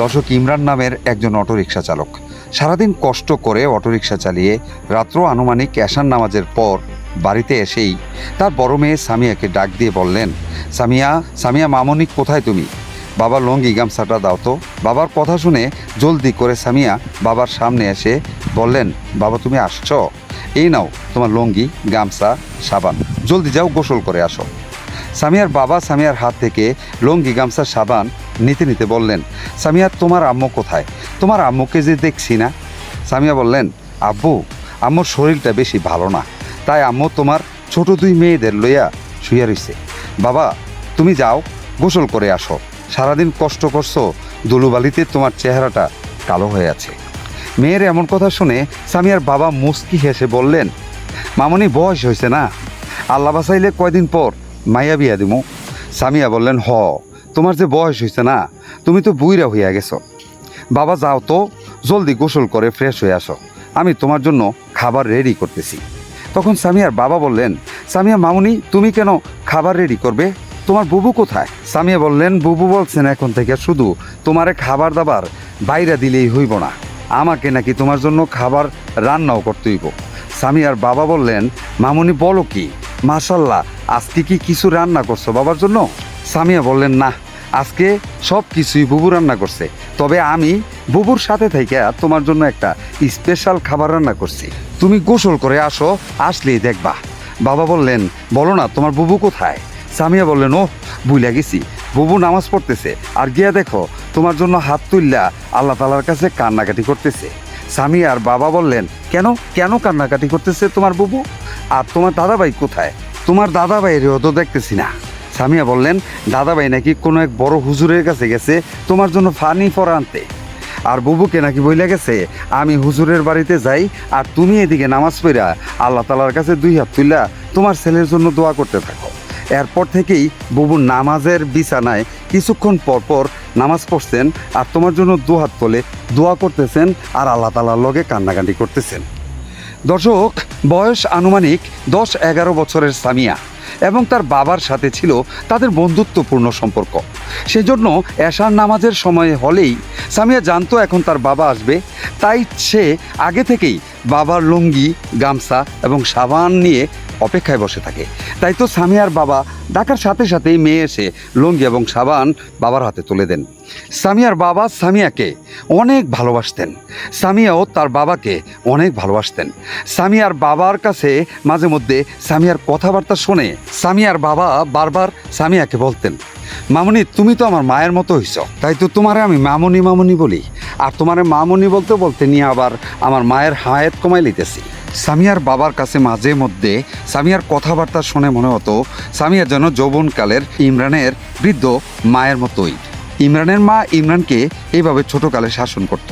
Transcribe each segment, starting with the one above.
দর্শক ইমরান নামের একজন অটোরিকশা চালক। সারাদিন কষ্ট করে অটোরিকশা চালিয়ে রাত্র আনুমানিক এশান নামাজের পর বাড়িতে এসেই তার বড় মেয়ে সামিয়াকে ডাক দিয়ে বললেন, সামিয়া সামিয়া মামনি কোথায় তুমি? বাবা লঙ্গি গামছাটা দাও তো। বাবার কথা শুনে জলদি করে সামিয়া বাবার সামনে এসে বললেন, বাবা, তুমি আসছো? এই নাও তোমার লঙ্গি, গামছা, সাবান। জলদি যাও গোসল করে আসো। সামিয়ার বাবা সামিয়ার হাত থেকে লঙ্গি, গামছা, সাবান নিতে নিতে বললেন, সামিয়া, তোমার আম্মু কোথায়? তোমার আম্মুকে যে দেখছি না? সামিয়া বললেন, আব্বু, আম্মুর শরীরটা বেশি ভালো না। তাই আম্মু তোমার ছোট দুই মেয়েদের লইয়া শুয়ে রইছে। বাবা, তুমি যাও, গোসল করে আসো। সারাদিন কষ্ট করছ, দুলুবালিতে তোমার চেহারাটা কালো হয়ে আছে মেয়ের এমন কথা শুনে সামিয়ার বাবা মুস্কি হেসে বললেন, মামনি, বয়স হয়েছে না। আল্লাহ বাসাইলে কয়দিন পর মাইয়া বিয়া দিমু সামিয়া বললেন, হ। তোমার যে বয়স হয়েছে না, তুমি তো বুইরা হইয়া গেছো। বাবা, যাও তো, জলদি গোসল করে ফ্রেশ হয়ে আসো। আমি তোমার জন্য খাবার রেডি করতেছি। তখন সামিয়ার বাবা বললেন, সামিয়া, মামুনি, তুমি কেন খাবার রেডি করবে? তোমার বুবু কোথায়? সামিয়া বললেন, বুবু বলছেন এখন থেকে শুধু তোমারে খাবার দাবার বাইরে দিলেই হইব না। আমাকে নাকি তোমার জন্য খাবার রান্নাও করতে হইব। সামিয়ার বাবা বললেন, মামুনি, বলো কি? মাশাল্লাহ, আজকে কি কিছু রান্না করছ বাবার জন্য? সামিয়া বললেন, না, আজকে সব কিছুই বুবু রান্না করছে। তবে আমি বুবুর সাথে থেকে তোমার জন্য একটা স্পেশাল খাবার রান্না করছি। তুমি গোসল করে আসো, আসলেই দেখবা। বাবা বললেন, বলো না, তোমার বুবু কোথায়? সামিয়া বললেন ও বুইলা গেছি। বুবু নামাজ পড়তেছে। আর গিয়া দেখো, তোমার জন্য হাত তুললা আল্লাহ তালার কাছে কান্নাকাটি করতেছে। স্বামী আর বাবা বললেন, কেন? কেন কান্নাকাটি করতেছে তোমার বুবু? আর তোমার দাদাভাই কোথায়? তোমার দাদাভাইয়েরও তো দেখতেছি না। সামিয়া বললেন, দাদাভাই নাকি কোনো এক বড় হুজুরের কাছে গেছে, তোমার জন্য ফানি ফর আনতে। আর বুবুকে নাকি বইলে গেছে, আমি হুজুরের বাড়িতে যাই, আর তুমি এদিকে নামাজ পড়া আল্লাহ তালার কাছে দুই হাত তুইলা তোমার ছেলের জন্য দোয়া করতে থাকো। এরপর থেকেই বুবু নামাজের বিছানায় কিছুক্ষণ পর পর নামাজ পড়ছেন আর তোমার জন্য দুহাত তোলে দোয়া করতেছেন আর আল্লাহ তালার লগে কান্নাকাটি করতেছেন। দর্শক, বয়স আনুমানিক দশ এগারো বছরের সামিয়া। এবং তার বাবার সাথে ছিল তাদের বন্ধুত্বপূর্ণ সম্পর্ক। সেজন্য এশার নামাজের সময় হলেই সামিয়া জানতো এখন তার বাবা আসবে। তাই সে আগে থেকেই বাবার লুঙ্গি, গামছা এবং সাবান নিয়ে অপেক্ষায় বসে থাকে। তাই তো সামিয়ার বাবা ডাকার সাথে সাথেই মেয়ে এসে লুঙ্গি এবং সাবান বাবার হাতে তুলে দেন। সামিয়ার বাবা সামিয়াকে অনেক ভালোবাসতেন। সামিয়াও তার বাবাকে অনেক ভালোবাসতেন। সামিয়ার বাবার কাছে মাঝে মধ্যে সামিয়ার কথাবার্তা শুনে সামিয়ার বাবা বারবার সামিয়াকে বলতেন, মামনি, তুমি তো আমার মায়ের মতো হইছ। তাই তো তোমারে আমি মামনি মামনি বলি। আর তোমারে মামুনি বলতে বলতে নিয়ে আবার আমার মায়ের হায়াত কমাই লিতেছি। সামিয়ার বাবার কাছে মাঝে মধ্যে সামিয়ার কথাবার্তা শুনে মনে হতো, সামিয়া যেন যৌবনকালের ইমরানের বৃদ্ধ মায়ের মতোই। ইমরানের মা ইমরানকে এইভাবে ছোটকালে শাসন করত।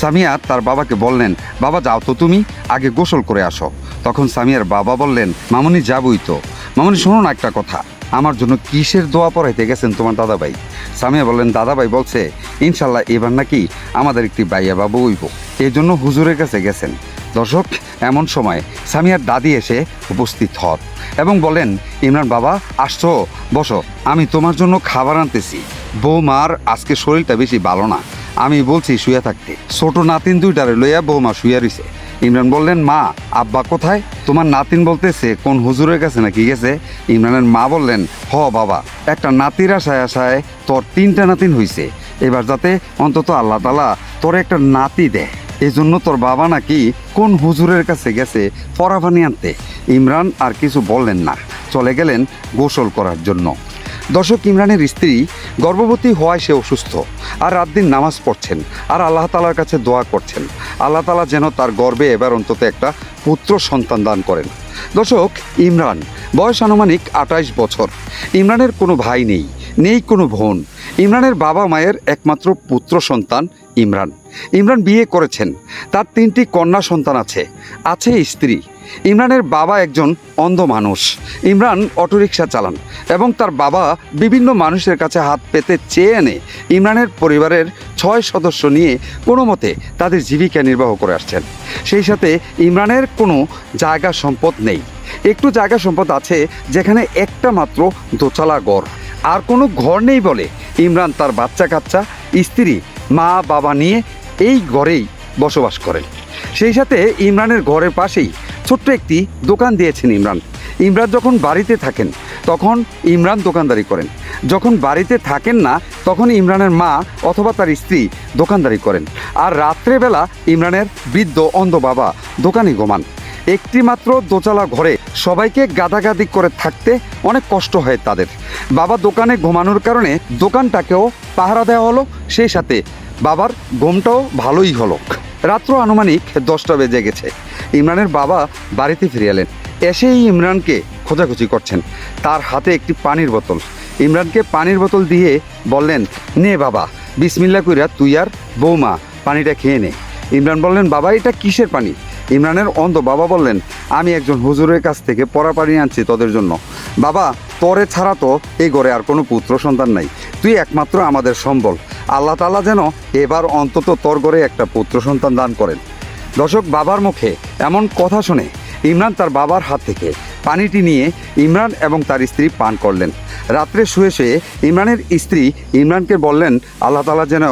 সামিয়া তার বাবাকে বললেন, বাবা, যাও তো তুমি, আগে গোসল করে আসো। তখন সামিয়ার বাবা বললেন, মামনি, যাবই তো। মামনি, শোনো না একটা কথা। আমার জন্য কিসের দোয়া পড়াইতে গেছেন তোমার দাদাভাই? সামিয়া বললেন, দাদাভাই বলছে, ইনশাল্লাহ এবার নাকি আমাদের একটি বাইয়া বাবু হইব। এই জন্য হুজুরের কাছে গেছেন। দর্শক, এমন সময় সামিয়ার দাদি এসে উপস্থিত হন এবং বলেন, ইমরান বাবা, আসছো, বসো, আমি তোমার জন্য খাবার আনতেছি। বৌমার আজকে শরীরটা বেশি ভালো না। আমি বলছি শুয়ে থাকতে। ছোট নাতিন দুইটারে লইয়া বৌমা শুয়ে রইছে। ইমরান বললেন, মা, আব্বা কোথায়? তোমার নাতিন বলতেছে, কোন হুজুরের কাছে নাকি গেছে? ইমরানের মা বললেন, হ, বাবা, একটা নাতির আশায় আশায় তোর তিনটা নাতিন হইছে। এবার যাতে অন্তত আল্লাহ তালা তোর একটা নাতি দেয় এই জন্য তোর বাবা নাকি কোন হুজুরের কাছে গেছে পরাভানি আনতে? ইমরান আর কিছু বললেন না। চলে গেলেন গোসল করার জন্য। দর্শক, ইমরানের স্ত্রী গর্ভবতী হওয়ায় সে অসুস্থ। আর রাত দিন নামাজ পড়ছেন। আর আল্লাহ তালার কাছে দোয়া করছেন। আল্লাহ তালা যেন তার গর্বে এবার অন্তত একটা পুত্র সন্তান দান করেন। দর্শক, ইমরান, বয়স আনুমানিক আঠাইশ বছর। ইমরানের কোনো ভাই নেই নেই কোনো বোন। ইমরানের বাবা মায়ের একমাত্র পুত্র সন্তান ইমরান। ইমরান বিয়ে করেছেন। তার তিনটি কন্যা সন্তান আছে। আছে স্ত্রী। ইমরানের বাবা একজন অন্ধ মানুষ। ইমরান অটোরিকশা চালান এবং তার বাবা বিভিন্ন মানুষের কাছে হাত পেতে চেয়ে এনে ইমরানের পরিবারের ছয় সদস্য নিয়ে কোনো মতে তাদের জীবিকা নির্বাহ করে আসছেন। সেই সাথে ইমরানের কোনো জায়গা সম্পদ নেই। একটু জায়গা সম্পদ আছে যেখানে একটা মাত্র দোচালা ঘর। আর কোনো ঘর নেই বলে ইমরান তার বাচ্চা কাচ্চা স্ত্রী, মা, বাবা নিয়ে এই ঘরেই বসবাস করেন। সেই সাথে ইমরানের ঘরের পাশেই ছোট্ট একটি দোকান দিয়েছেন ইমরান। ইমরান যখন বাড়িতে থাকেন, তখন ইমরান দোকানদারি করেন। যখন বাড়িতে থাকেন না, তখন ইমরানের মা অথবা তার স্ত্রী দোকানদারি করেন। আর রাত্রেবেলা ইমরানের বৃদ্ধ অন্ধ বাবা দোকানে একটি মাত্র দোচালা ঘরে সবাইকে গাদাগাদি করে থাকতে অনেক কষ্ট হয় তাদের। বাবা দোকানে ঘুমানোর কারণে দোকানটাকেও পাহারা দেওয়া হলো, সেই সাথে বাবার ঘুমটাও ভালোই হলো। রাত্র আনুমানিক দশটা বেজে গেছে। ইমরানের বাবা বাড়িতে ফিরে এলেন। এসেই ইমরানকে খোঁজাখুঁজি করছেন। তার হাতে একটি পানির বোতল। ইমরানকে পানির বোতল দিয়ে বললেন, নে বাবা, বিসমিল্লা কইরা তুই আর বৌমা পানিটা খেয়ে নে। ইমরান বললেন, বাবা, এটা কিসের পানি? ইমরানের অন্ধ বাবা বললেন, আমি একজন হুজুরের কাছ থেকে পড়া পানি আনছি তোদের জন্য। বাবা, তরে ছাড়া তো এই ঘরে আর কোনো পুত্র সন্তান নাই। তুই একমাত্র আমাদের সম্বল। আল্লাহ তালা যেন এবার অন্তত তোর ঘরে একটা পুত্র সন্তান দান করেন। দর্শক, বাবার মুখে এমন কথা শুনে ইমরান তার বাবার হাত থেকে পানিটি নিয়ে ইমরান এবং তার স্ত্রী পান করলেন। রাত্রে শুয়ে শুয়ে ইমরানের স্ত্রী ইমরানকে বললেন, আল্লাহ তালা যেন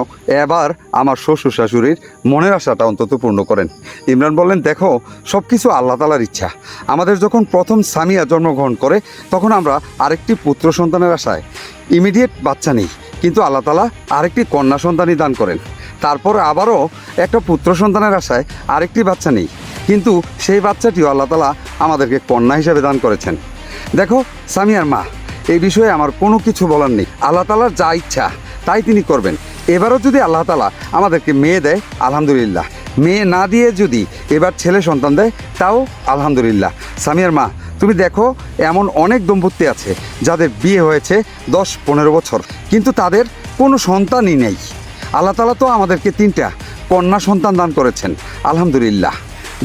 এবার আমার শ্বশুর শাশুড়ির মনের আশাটা অন্তত পূর্ণ করেন। ইমরান বললেন, দেখো সব কিছু আল্লাহ তালার ইচ্ছা। আমাদের যখন প্রথম সামিয়া জন্মগ্রহণ করে, তখন আমরা আরেকটি পুত্র সন্তানের আশায় ইমিডিয়েট বাচ্চা নেই। কিন্তু আল্লাহ তালা আরেকটি কন্যা সন্তানই দান করেন। তারপর আবারও একটা পুত্র সন্তানের আশায় আরেকটি বাচ্চা নেই। কিন্তু সেই বাচ্চাটিও আল্লাহ তালা আমাদেরকে কন্যা হিসেবে দান করেছেন। দেখো, সামিয়ার মা, এই বিষয়ে আমার কোনো কিছু বলার নেই। আল্লাহ তালার যা ইচ্ছা, তাই তিনি করবেন। এবারও যদি আল্লাহ তালা আমাদেরকে মেয়ে দেয়, আলহামদুলিল্লাহ। মেয়ে না দিয়ে যদি এবার ছেলে সন্তান দেয়, তাও আলহামদুলিল্লাহ। সামিয়ার মা তুমি দেখো, এমন অনেক দম্পতি আছে যাদের বিয়ে হয়েছে দশ পনেরো বছর, কিন্তু তাদের কোনো সন্তানই নেই। আল্লাহ তালা তো আমাদেরকে তিনটা কন্যা সন্তান দান করেছেন, আলহামদুলিল্লাহ।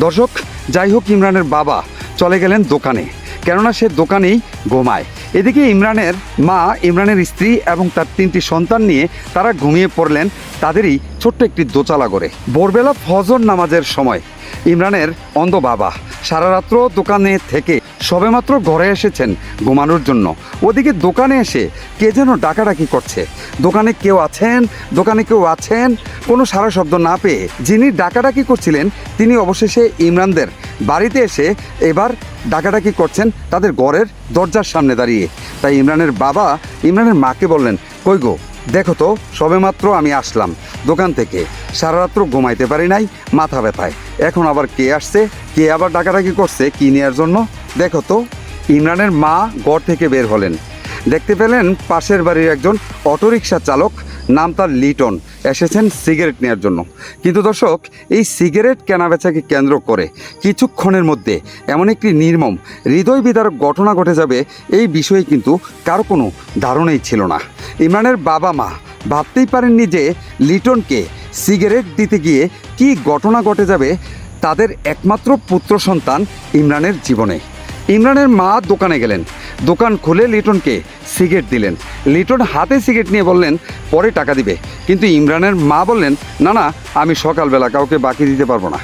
দর্শক, যাই হোক, ইমরানের বাবা চলে গেলেন দোকানে, কেননা সে দোকানেই ঘুমায়। এদিকে ইমরানের মা, ইমরানের স্ত্রী এবং তার তিনটি সন্তান নিয়ে তারা ঘুমিয়ে পড়লেন তাদেরই ছোট্ট একটি দোচালা করে ভোরবেলা ফজর নামাজের সময় ইমরানের অন্ধ বাবা সারা রাত্র দোকানে থেকে সবেমাত্র ঘরে এসেছেন ঘুমানোর জন্য। ওদিকে দোকানে এসে কে যেন ডাকাডাকি করছে। দোকানে কেউ আছেন? দোকানে কেউ আছেন? কোনো সারা শব্দ না পেয়ে যিনি ডাকাডাকি করছিলেন, তিনি অবশেষে ইমরানদের বাড়িতে এসে এবার ডাকাডাকি করছেন তাদের ঘরের দরজার সামনে দাঁড়িয়ে। তাই ইমরানের বাবা ইমরানের মাকে বললেন, কই গো, দেখো তো, সবেমাত্র আমি আসলাম। দোকান থেকে সারা রাত্র ঘুমাইতে পারি নাই, মাথা ব্যথায়। এখন আবার কে আসছে? কে আবার ডাকাডাকি করছে? কি নেওয়ার জন্য? দেখো তো, ইমরানের মা ঘর থেকে বের হলেন। দেখতে পেলেন পাশের বাড়ির একজন অটোরিকশা চালক, নাম তার লিটন, এসেছেন সিগারেট নেওয়ার জন্য। কিন্তু দর্শক, এই সিগারেট কেনাবেচাকে কেন্দ্র করে কিছুক্ষণের মধ্যে এমন একটি নির্মম, হৃদয় বিদারক ঘটনা ঘটে যাবে, এই বিষয়ে কিন্তু কারও কোনো ধারণাই ছিল না। ইমরানের বাবা মা ভাবতেই পারেননি যে লিটনকে সিগারেট দিতে গিয়ে কি ঘটনা ঘটে যাবে, তাদের একমাত্র পুত্র সন্তান ইমরানের জীবনে। ইমরানের মা দোকানে গেলেন। দোকান খুলে লিটনকে সিগারেট দিলেন। লিটন হাতে সিগারেট নিয়ে বললেন, পরে টাকা দিবে। কিন্তু ইমরানের মা বললেন, না না, আমি সকালবেলা কাউকে বাকি দিতে পারব না।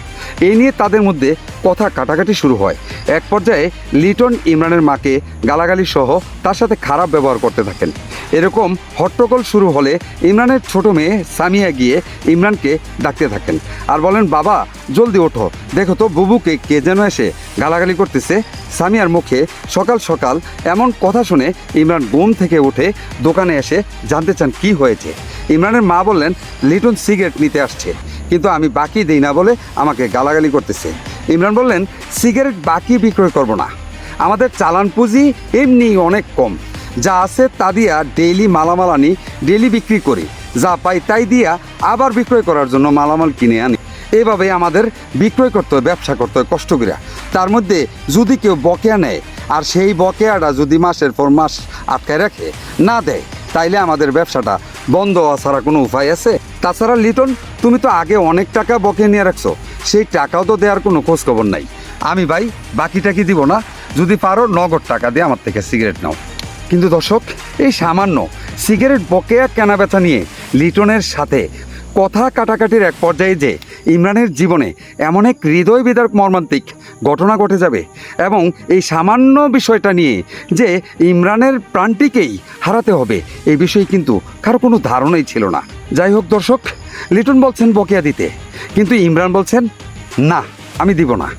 এই নিয়ে তাদের মধ্যে কথা কাটাকাটি শুরু হয়। এক পর্যায়ে লিটন ইমরানের মাকে গালাগালি সহ তার সাথে খারাপ ব্যবহার করতে থাকেন। এরকম হট্টগোল শুরু হলে ইমরানের ছোট মেয়ে সামিয়া গিয়ে ইমরানকে ডাকতে থাকেন আর বলেন, বাবা, জলদি ওঠো। দেখো তো বুবুকে কে যেন এসে গালাগালি করতেছে। সামিয়ার মুখে সকাল সকাল এমন কথা শুনে ইমরান ঘুম থেকে উঠে দোকানে এসে জানতে চান কি হয়েছে। ইমরানের মা বললেন, লিটন সিগারেট নিতে আসছে। কিন্তু আমি বাকি দিই না বলে আমাকে গালাগালি করতেছে। ইমরান বললেন, সিগারেট বাকি বিক্রয় করব না। আমাদের চালান পুঁজি এমনি অনেক কম। যা আছে তা দিয়া ডেইলি মালামাল আনি ডেইলি বিক্রি করি। যা পাই তাই দিয়া আবার বিক্রয় করার জন্য মালামাল কিনে আনি। এভাবে আমাদের বিক্রয় করতে হয়, ব্যবসা করতে হয়, কষ্ট তার মধ্যে যদি কেউ বকেয়া নেয়, আর সেই বকেয়াটা যদি মাসের পর মাস আটকায় রাখে, না দেয়, তাইলে আমাদের ব্যবসাটা বন্ধ হওয়া ছাড়া কোনো উপায় আছে? তাছাড়া লিটন তুমি তো আগে অনেক টাকা বকে নিয়ে রাখছো, সেই টাকাও তো দেওয়ার কোনো খোঁজ খবর নাই। আমি ভাই বাকি টাকি দিব না? যদি পারো নগদ টাকা দিয়ে আমার থেকে সিগারেট নাও। কিন্তু দর্শক, এই সামান্য সিগারেট বকেয়া কেনাবেচা নিয়ে লিটনের সাথে কথা কাটাকাটির এক পর্যায়ে যে ইমরানের জীবনে এমন এক হৃদয় বিদারক মর্মান্তিক ঘটনা ঘটে যাবে এবং এই সামান্য বিষয়টা নিয়ে যে ইমরানের প্রাণটিকেই হারাতে হবে, এই বিষয়ে কিন্তু কারও কোনো ধারণাই ছিল না। যাই হোক দর্শক, লিটন বলছেন বকেয়া দিতে, কিন্তু ইমরান বলছেন, না, আমি দিব না।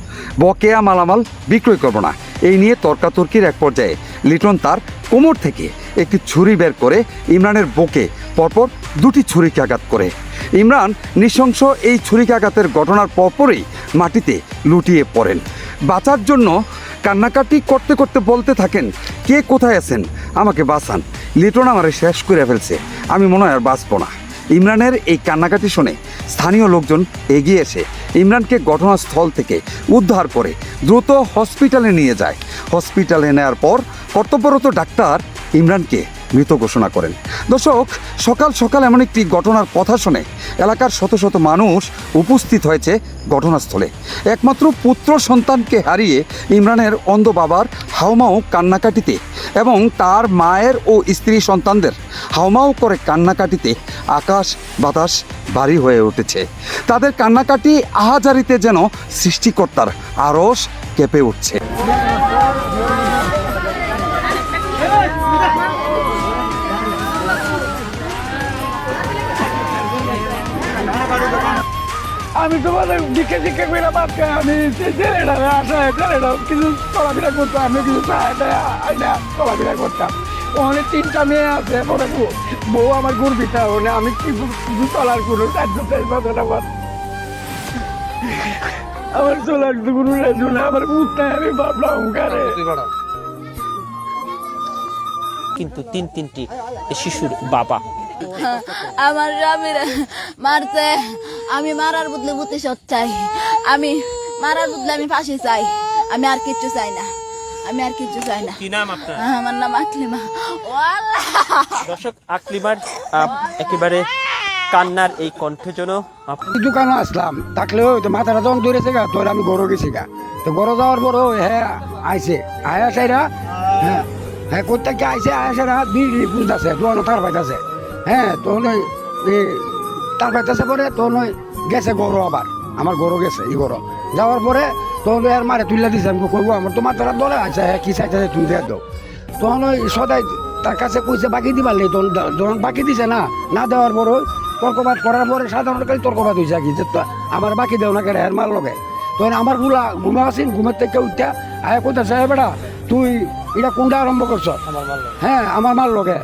বকেয়া মালামাল বিক্রয় করব না। এই নিয়ে তর্কাতর্কির এক পর্যায়ে লিটন তার কোমর থেকে একটি ছুরি বের করে ইমরানের বুকে, পরপর দুটি ছুরিকাঘাত করে। ইমরান নৃশংস এই ছুরিকাঘাতের ঘটনার পরপরই মাটিতে লুটিয়ে পড়েন। বাঁচার জন্য কান্নাকাটি করতে করতে বলতে থাকেন, কে কোথায় আছেন? আমাকে বাঁচান। লিটন আমারে শেষ করে ফেলছে। আমি মনে হয় আর বাঁচবো না। ইমরানের এই কান্নাকাটি শুনে স্থানীয় লোকজন এগিয়ে এসে ইমরানকে ঘটনাস্থল থেকে উদ্ধার করে দ্রুত হসপিটালে নিয়ে যায়। হসপিটালে নেওয়ার পর কর্তব্যরত ডাক্তার ইমরানকে মৃত ঘোষণা করেন। দর্শক, সকাল সকাল এমন একটি ঘটনার কথা শুনে এলাকার শত শত মানুষ উপস্থিত হয়েছে ঘটনাস্থলে। একমাত্র পুত্র সন্তানকে হারিয়ে ইমরানের অন্ধ বাবার হাওমাও কান্নাকাটিতে এবং তার মায়ের ও স্ত্রী সন্তানদের হাওমাও করে কান্নাকাটিতে আকাশ বাতাস ভারী হয়ে উঠেছে। তাদের কান্নাকাটি আহাজারিতে যেন সৃষ্টিকর্তার আরস কেঁপে উঠছে। আমি তোমাদের দিকে দিকে করে বাদ খাই আমি আসে ছেলেটা কিছু চলাফেরা করতাম আমি কিছু চলাফেরা করতাম। ওখানে তিনটা মেয়ে আছে পরে বউ- বউ আমার গুরবিটা ওখানে আমি কিছু কিছু চলার কোনো সাহায্য চাই বছর আমার আমার চলার গুরু শুনে আমার উঠতে আমি ভাবলাম কারে? কিন্তু তিন তিনটি শিশুর বাবা। আমার স্বামীর মারছে আমি মারার বদলে প্রতিশোধ চাই। আমি মারার বদলে আমি ফাঁসি চাই। আমি আর কিচ্ছু চাই না। আমি আর কিচ্ছু চাই না। কি নাম আপনার? আমার নাম আকলিমা। দর্শক আকলিমার একেবারে কান্নার এই কণ্ঠে যেন আপ- দোকানে আসলাম। থাকলে ওই তো মাথাটা যখন ধরেছে গা তোর আমি গরু গেছি গা। তো গরু যাওয়ার পর ওই হ্যাঁ আইসে আয়া সাইরা হ্যাঁ হ্যাঁ কোথেকে আইসে আয়া সাইরা বিড়ি বুঝতেছে দোকান তার পাইতেছে। হ্যাঁ তখন ওই তার পাইতেছে পরে তখন ওই গেছে গরু আবার। আমার গরু গেছে, এই গরু। যাওয়ার পরে তখন আর মারে তুলে দিছে, আমি কইবো, আমার তো মাথাটা দলে আছে হ্যাঁ কি চাইতেছে তুমি দিয়ে দাও। তখন ওই সদাই তার কাছে কইছে, বাকি দিবার নেই তখন তখন বাকি দিছে না না দেওয়ার পর তর্কবাদ করার পরে সাধারণত খালি তর্কবাদ হয়েছে আর কি, যে আমার বাকি দেও না কেন এর মার লগে। তখন আমারগুলা ঘুমা আছেন, ঘুমের থেকে উঠতে আয় কোথা সাহেব বেটা তুই এটা কোনটা আরম্ভ করছ হ্যাঁ আমার মার লগে।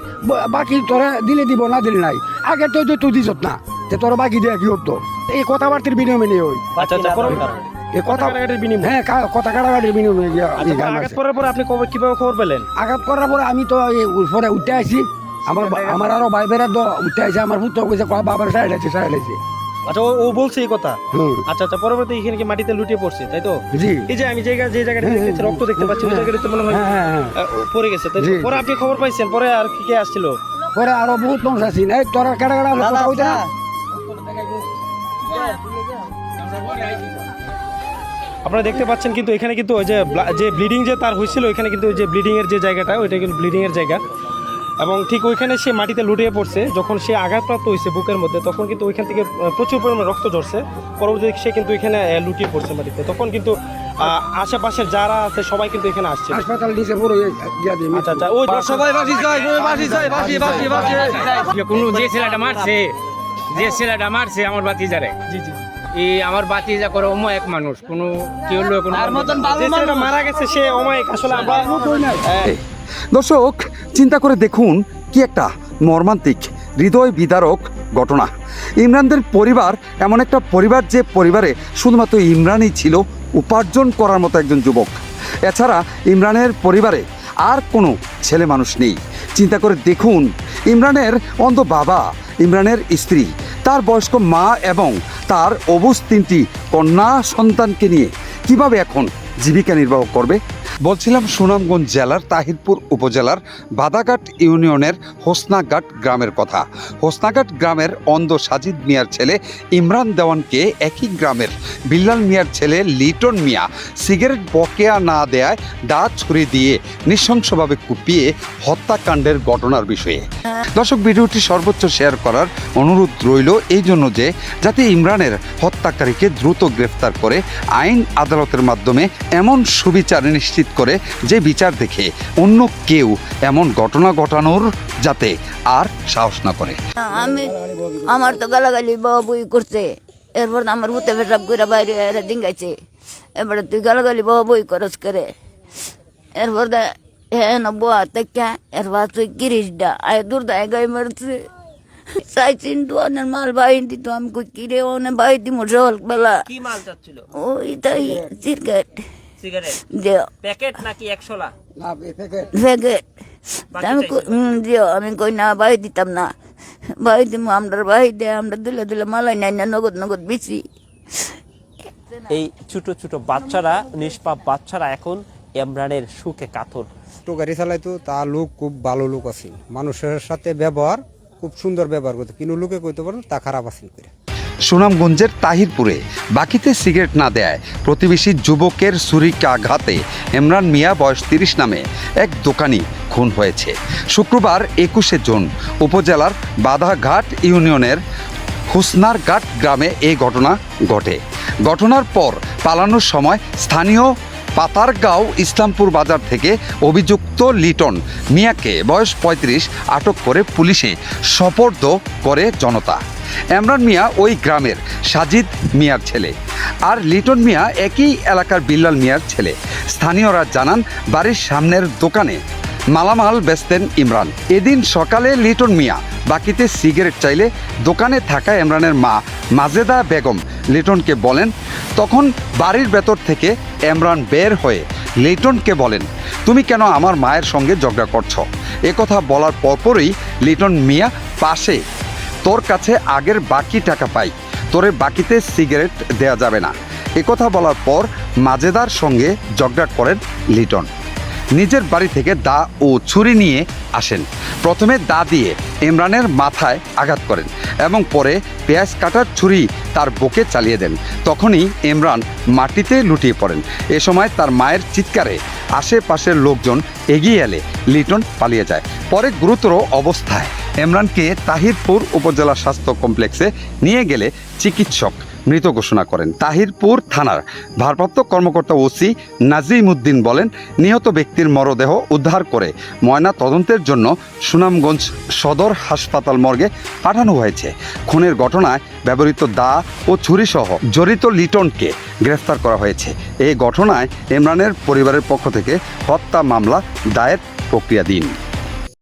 বাকি তোরে দিলে দিব না দিলে নাই? আগে তুই তুই দিস না যে তোর বাকি দেয়া কি হতো এই কথাবার্তার বিনিময়ে নেই ওই আচ্ছা আচ্ছা পরবর্তী- এই কথা হ্যাঁ কা- কথা কাটাকাটির বিনিময়ে গিয়া এই গান আছে। করার পর আপনি কীভাবে খবর পেলেন? আঘাত করার পরে আমি তো এই উপরে উঠে আইছি। আমার আরও ভাই বেড়া তো উঠে আইছে আমার পুত্র কইছে বাবার সাইড আছে সাইড আছে আচ্ছা ও- ও বলছে এই কথা। আচ্ছা আচ্ছা পরবর্তী এখানে কি মাটিতে লুটিয়ে পড়ছে তাই তো? এই যে আমি জায়গা যে জায়গাটা দেখতেছি রক্ত দেখতে পাচ্ছি ওই হ্যাঁ। জায়গাটা তো মনে হয় হ্যাঁ হ্যাঁ পড়ে গেছে তাই পরে আপনি খবর পাইছেন? পরে আর কি কে আসছিল? পরে আরও বহুত মানুষ আছি এই তোরা কেডা কেডা লোক কথা কইতে না? আপনারা দেখতে পাচ্ছেন কিন্তু এখানে কিন্তু ওই যে যে ব্লিডিং যে তার হয়েছিল এখানে কিন্তু ওই যে ব্লিডিং এর যে জায়গাটা ওইটা কিন্তু ব্লিডিং এর জায়গা। এবং ঠিক ওইখানে সে মাটিতে লুটিয়ে পড়ছে। যখন সে আঘাতপ্রাপ্ত হয়েছে বুকের মধ্যে তখন কিন্তু ওইখান থেকে প্রচুর পরিমাণে রক্ত ঝরছে। পরবর্তীতে সে কিন্তু এখানে লুটিয়ে পড়ছে মাটিতে। তখন কিন্তু আশেপাশের যারা আছে সবাই কিন্তু এখানে আসছে। হাসপাতাল দিছে পুরো আচ্ছা আচ্ছা ওই সবাই যে কোনো যে ছেলেটা মারছে যে ছেলেটা মারছে আমার বাতিজারে। জি জি। এই আমার বাতিজা করে অমো এক মানুষ কোনো কি হলো কোনো মারা গেছে সে অমায়িক। আসলে আমরা দর্শক, চিন্তা করে দেখুন কি একটা মর্মান্তিক হৃদয় বিদারক ঘটনা। ইমরানদের পরিবার এমন একটা পরিবার যে পরিবারে শুধুমাত্র ইমরানই ছিল উপার্জন করার মতো একজন যুবক। এছাড়া ইমরানের পরিবারে আর কোনো ছেলে মানুষ নেই। চিন্তা করে দেখুন, ইমরানের অন্ধ বাবা, ইমরানের স্ত্রী, তার বয়স্ক মা এবং তার অবুজ তিনটি কন্যা সন্তানকে নিয়ে কীভাবে এখন জীবিকা নির্বাহ করবে। বলছিলাম সুনামগঞ্জ জেলার তাহিরপুর উপজেলার বাদাঘাট ইউনিয়নের হোসনাঘাট গ্রামের কথা। হোসনাঘাট গ্রামের অন্ধ সাজিদ মিয়ার ছেলে ইমরান দেওয়ানকে একই গ্রামের বিল্লাল মিয়ার ছেলে লিটন মিয়া সিগারেট বকেয়া না দেয়ায় দা ছুরি দিয়ে নৃশংসভাবে কুপিয়ে হত্যাকাণ্ডের ঘটনার বিষয়ে। দর্শক, ভিডিওটি সর্বোচ্চ শেয়ার করার অনুরোধ রইল এই জন্য যে, যাতে ইমরানের হত্যাকারীকে দ্রুত গ্রেফতার করে আইন আদালতের মাধ্যমে এমন সুবিচার নিশ্চিত করে যে বিচার দেখে অন্য কেউ এমন ঘটনা ঘটানোর যাতে আর সাহস না করে। আমি, আমার তো গালাগালি বাবা বই করছে। এরপর আমার ভূতে পেশাব করে বাইরে এরা ডিঙ্গাইছে। এবারে তুই গালাগালি বাবা বই করস করে। এরপর হ্যাঁ নব্বই থেকে এরপর তুই কিরিস ডা আয় দূর দায় গাই মারছে। চাইছিন তো অনেক মাল বাইন দিত আমি কই কিরে অনেক বাই বেলা। কি মাল চাচ্ছিল ওই তাই সিগারেট। সিগারেট? দিও প্যাকেট নাকি একশোলা প্যাকেট। আমি কই- হুম, দিও আমি কই না বাই দিতাম না। বাই দিম আমরা বাই দে আমরা দিলে দিলে মালাই নাই না নগদ নগদ বেশি। এই ছোট ছোট বাচ্চারা নিষ্পাপ বাচ্চারা এখন ইমরানের সুখে কাতর। গাড়ি চালাইতো তা লোক খুব ভালো লোক আছিল। মানুষের সাথে ব্যবহার খুব সুন্দর ব্যবহার করতো, কিন্তু লোকে কইতে পারেন তা খারাপ আছিল করে সুনামগঞ্জের তাহিরপুরে বাকিতে সিগারেট না দেয় প্রতিবেশী যুবকের ছুরিকাঘাতে ইমরান মিয়া, বয়স তিরিশ নামে এক দোকানি খুন হয়েছে। শুক্রবার একুশে জুন উপজেলার বাধাঘাট ইউনিয়নের হুসনারঘাট গ্রামে এই ঘটনা ঘটে। ঘটনার পর পালানোর সময় স্থানীয় পাতারগাঁও ইসলামপুর বাজার থেকে অভিযুক্ত লিটন মিয়াকে বয়স পঁয়ত্রিশ আটক করে পুলিশে সপর্দ করে জনতা। এমরান মিয়া ওই গ্রামের সাজিদ মিয়ার ছেলে। আর লিটন মিয়া একই এলাকার বিল্লাল মিয়ার ছেলে। স্থানীয়রা জানান, বাড়ির সামনের দোকানে মালামাল বেচতেন ইমরান। এদিন সকালে লিটন মিয়া, বাকিতে সিগারেট চাইলে দোকানে থাকা ইমরানের মা মাজেদা বেগম লিটনকে বলেন, তখন বাড়ির ভেতর থেকে এমরান বের হয়ে লিটনকে বলেন, তুমি কেন আমার মায়ের সঙ্গে ঝগড়া করছ? কথা বলার পরপরই লিটন মিয়া পাশে, তোর কাছে আগের বাকি টাকা পাই, তোরে বাকিতে সিগারেট দেয়া যাবে না। কথা বলার পর মাজেদার সঙ্গে ঝগড়া করেন লিটন। নিজের বাড়ি থেকে দা ও ছুরি নিয়ে আসেন। প্রথমে দা দিয়ে ইমরানের মাথায় আঘাত করেন এবং পরে পেঁয়াজ কাটার ছুরি তার বুকে চালিয়ে দেন। তখনই ইমরান মাটিতে লুটিয়ে পড়েন। এ সময় তার মায়ের চিৎকারে আশেপাশের লোকজন এগিয়ে এলে লিটন পালিয়ে যায়। পরে গুরুতর অবস্থায় ইমরানকে তাহিরপুর উপজেলা স্বাস্থ্য কমপ্লেক্সে নিয়ে গেলে চিকিৎসক মৃত ঘোষণা করেন। তাহিরপুর থানার ভারপ্রাপ্ত কর্মকর্তা ওসি নাজিম উদ্দিন বলেন, নিহত ব্যক্তির মরদেহ উদ্ধার করে ময়না তদন্তের জন্য সুনামগঞ্জ সদর হাসপাতাল মর্গে পাঠানো হয়েছে। খুনের ঘটনায় ব্যবহৃত দা ও ছুরিসহ জড়িত লিটনকে গ্রেফতার করা হয়েছে। এই ঘটনায় ইমরানের পরিবারের পক্ষ থেকে হত্যা মামলা দায়ের প্রক্রিয়াধীন।